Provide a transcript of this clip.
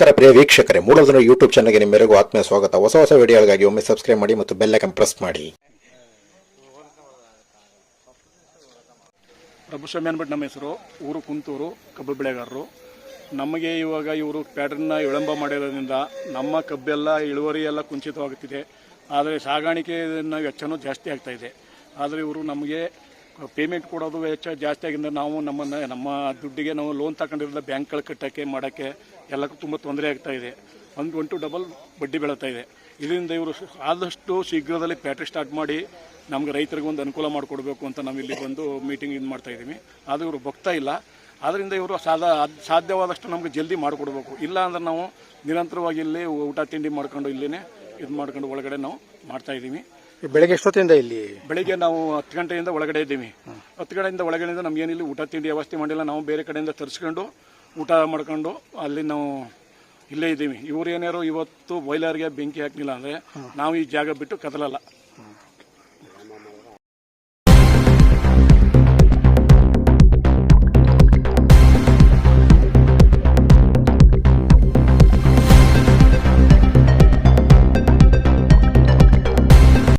ನಮಸ್ಕಾರ ಪ್ರಿಯ ವೀಕ್ಷಕರೇ ಮೂಲಧನ ಯೂಟ್ಯೂಬ್ ಚಾನಲ್ಗೆ ನಿಮ್ಮೆಲ್ಲರಿಗೂ ಆತ್ಮೀಯ ಸ್ವಾಗತ. ಹೊಸ ಹೊಸ ವಿಡಿಯೋಗಳಿಗಾಗಿ ಒಮ್ಮೆ ಸಬ್ಸ್ಕ್ರೈಬ್ ಮಾಡಿ ಮತ್ತು ಬೆಲ್ ಐಕನ್ ಪ್ರೆಸ್ ಮಾಡಿ. ಪ್ರಭುಸ್ವಾಮಿ ಅನ್ಬಿಟ್ಟು ನಮ್ಮ ಹೆಸರು, ಊರು ಕುಂತೂರು, ಕಬ್ಬು ಬೆಳೆಗಾರರು. ನಮಗೆ ಇವಾಗ ಇವರು ಪ್ಯಾಟ್ರನ್ನ ವಿಳಂಬ ಮಾಡಿರೋದ್ರಿಂದ ನಮ್ಮ ಕಬ್ಬೆಲ್ಲ, ಇಳುವರಿ ಎಲ್ಲ ಕುಂಚಿತವಾಗುತ್ತಿದೆ. ಆದರೆ ಸಾಗಾಣಿಕೆಯನ್ನು ವೆಚ್ಚನೂ ಜಾಸ್ತಿ ಆಗ್ತಾ ಇದೆ. ಆದರೆ ಇವರು ನಮಗೆ ಪೇಮೆಂಟ್ ಕೊಡೋದು ವೆಚ್ಚ ಜಾಸ್ತಿ ಆಗಿದ್ದರಿಂದ ನಾವು ನಮ್ಮನ್ನು, ನಮ್ಮ ದುಡ್ಡಿಗೆ ನಾವು ಲೋನ್ ತಗೊಂಡಿರೋದ ಬ್ಯಾಂಕ್ಗಳು ಕಟ್ಟೋಕ್ಕೆ, ಮಾಡೋಕ್ಕೆ ಎಲ್ಲಕ್ಕೂ ತುಂಬ ತೊಂದರೆ ಆಗ್ತಾ ಇದೆ. ಒಂದು ಒನ್ ಟು ಡಬಲ್ ಬಡ್ಡಿ ಬೆಳೀತಾ ಇದೆ. ಇದರಿಂದ ಇವರು ಆದಷ್ಟು ಶೀಘ್ರದಲ್ಲಿ ಪ್ಯಾಟ್ರಿ ಸ್ಟಾರ್ಟ್ ಮಾಡಿ ನಮ್ಗೆ ರೈತರಿಗೆ ಒಂದು ಅನುಕೂಲ ಮಾಡಿಕೊಡ್ಬೇಕು ಅಂತ ನಾವು ಇಲ್ಲಿ ಬಂದು ಮೀಟಿಂಗ್ ಇದು ಮಾಡ್ತಾ ಇದ್ದೀವಿ. ಆದರೆ ಇವರು ಬಗ್ತಾ ಇಲ್ಲ. ಆದ್ದರಿಂದ ಇವರು ಸಾಧ ಸಾಧ್ಯವಾದಷ್ಟು ನಮಗೆ ಜಲ್ದಿ ಮಾಡಿಕೊಡ್ಬೇಕು. ಇಲ್ಲ ಅಂದ್ರೆ ನಾವು ನಿರಂತರವಾಗಿ ಇಲ್ಲಿ ಊಟ ತಿಂಡಿ ಮಾಡ್ಕೊಂಡು ಇಲ್ಲಿನೇ ಇದು ಮಾಡ್ಕೊಂಡು ಒಳಗಡೆ ನಾವು ಮಾಡ್ತಾ ಇದ್ದೀವಿ. ಬೆಳಗ್ಗೆ ಎಷ್ಟೊತ್ತಿಂದ ಇಲ್ಲಿ? ಬೆಳಿಗ್ಗೆ ನಾವು ಹತ್ತು ಗಂಟೆಯಿಂದ ಒಳಗಡೆ ಇದ್ದೀವಿ. ಹತ್ತು ಗಂಟೆಯಿಂದ ಒಳಗಡೆಯಿಂದ ಇಲ್ಲಿ ಊಟ ತಿಂಡಿ ವ್ಯವಸ್ಥೆ ಮಾಡಿಲ್ಲ. ನಾವು ಬೇರೆ ಕಡೆಯಿಂದ ತರಿಸ್ಕೊಂಡು ಊಟ ಮಾಡ್ಕೊಂಡು ಅಲ್ಲಿ ನಾವು ಇಲ್ಲೇ ಇದ್ದೀವಿ. ಇವ್ರು ಏನಾರು ಇವತ್ತು ಬಾಯ್ಲರ್ಗೆ ಬೆಂಕಿ ಹಾಕಲಿಲ್ಲ ಅಂದರೆ ನಾವು ಈ ಜಾಗ ಬಿಟ್ಟು ಕದಲಲ್ಲ.